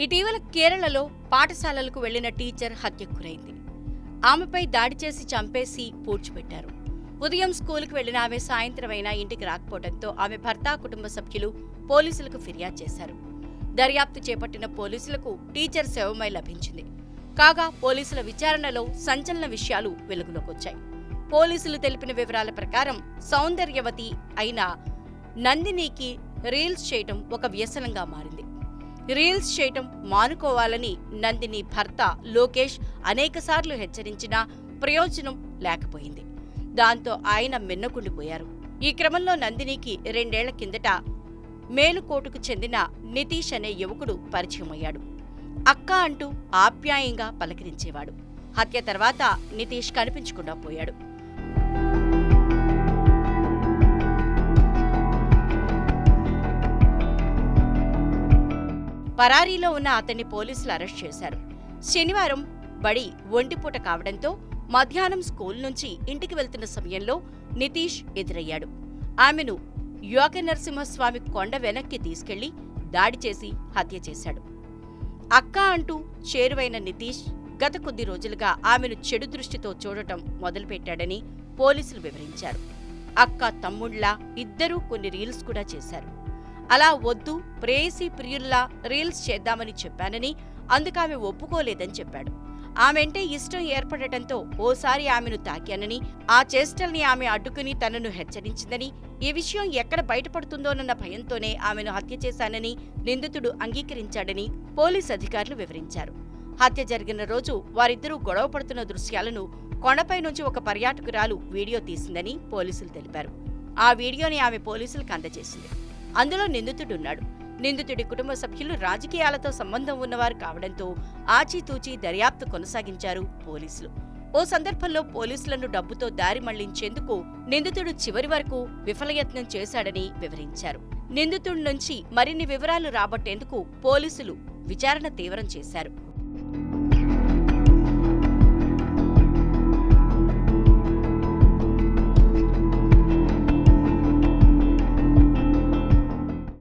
ఇటీవల కేరళలో పాఠశాలలకు వెళ్ళిన టీచర్ హత్యకు గురైంది. ఆమెపై దాడి చేసి చంపేసి పూడ్చిపెట్టారు. ఉదయం స్కూలుకు వెళ్ళిన ఆమె సాయంత్రమైనా ఇంటికి రాకపోవడంతో ఆమె భర్త కుటుంబ సభ్యులు పోలీసులకు ఫిర్యాదు చేశారు. దర్యాప్తు చేపట్టిన పోలీసులకు టీచర్ శవమై లభించింది. కాగా పోలీసుల విచారణలో సంచలన విషయాలు వెలుగులోకొచ్చాయి. పోలీసులు తెలిపిన వివరాల ప్రకారం సౌందర్యవతి అయిన నందినికి రీల్స్ చేయటం ఒక వ్యసనంగా మారింది. రీల్స్ చేయటం మానుకోవాలని నందిని భర్త లోకేష్ అనేకసార్లు హెచ్చరించినా ప్రయోజనం లేకపోయింది. దాంతో ఆయన మిన్నకుండిపోయారు. ఈ క్రమంలో నందినికి రెండేళ్ళ కిందట మేలుకోటుకు చెందిన నితీష్ అనే యువకుడు పరిచయమయ్యాడు. అక్క అంటూ ఆప్యాయంగా పలకరించేవాడు. హత్య తర్వాత నితీష్ కనిపించకుండా పోయాడు. పరారీలో ఉన్న అతన్ని పోలీసులు అరెస్ట్ చేశారు. శనివారం బడి ఒంటిపూట కావడంతో మధ్యాహ్నం స్కూల్ నుంచి ఇంటికి వెళ్తున్న సమయంలో నితీష్ ఎదురయ్యాడు. ఆమెను యోగ నరసింహస్వామి కొండ వెనక్కి తీసుకెళ్ళి దాడి చేసి హత్య చేశాడు. అక్క అంటూ చేరువైన నితీష్ గత కొద్ది రోజులుగా ఆమెను చెడు దృష్టితో చూడటం మొదలుపెట్టాడని పోలీసులు వివరించారు. అక్క తమ్ముళ్ళా ఇద్దరూ కొన్ని రీల్స్ కూడా చేశారు. అలా వద్దు ప్రేయసి ప్రియుల్లా రీల్స్ చేద్దామని చెప్పానని అందుకు ఆమె ఒప్పుకోలేదని చెప్పాడు. ఆమెంటే ఇష్టం ఏర్పడటంతో ఓసారి ఆమెను తాకానని ఆ చేష్టల్ని ఆమె అడ్డుకుని తనను హెచ్చరించిందని ఈ విషయం ఎక్కడ బయటపడుతుందోనన్న భయంతోనే ఆమెను హత్య చేశానని నిందితుడు అంగీకరించాడని పోలీస్ అధికారులు వివరించారు. హత్య జరిగిన రోజు వారిద్దరూ గొడవ పడుతున్న దృశ్యాలను కొండపై నుంచి ఒక పర్యాటకురాలు వీడియో తీసిందని పోలీసులు తెలిపారు. ఆ వీడియోని ఆమె పోలీసులకు అందజేసింది. అందులో నిందితుడున్నాడు. నిందితుడి కుటుంబ సభ్యులు రాజకీయాలతో సంబంధం ఉన్నవారు కావడంతో ఆచితూచి దర్యాప్తు కొనసాగించారు పోలీసులు. ఓ సందర్భంలో పోలీసులను డబ్బుతో దారి మళ్ళించేందుకు నిందితుడు చివరి వరకు విఫలయత్నం చేశాడని వివరించారు. నిందితుడి నుంచి మరిన్ని వివరాలు రాబట్టేందుకు పోలీసులు విచారణ తీవ్రం చేశారు.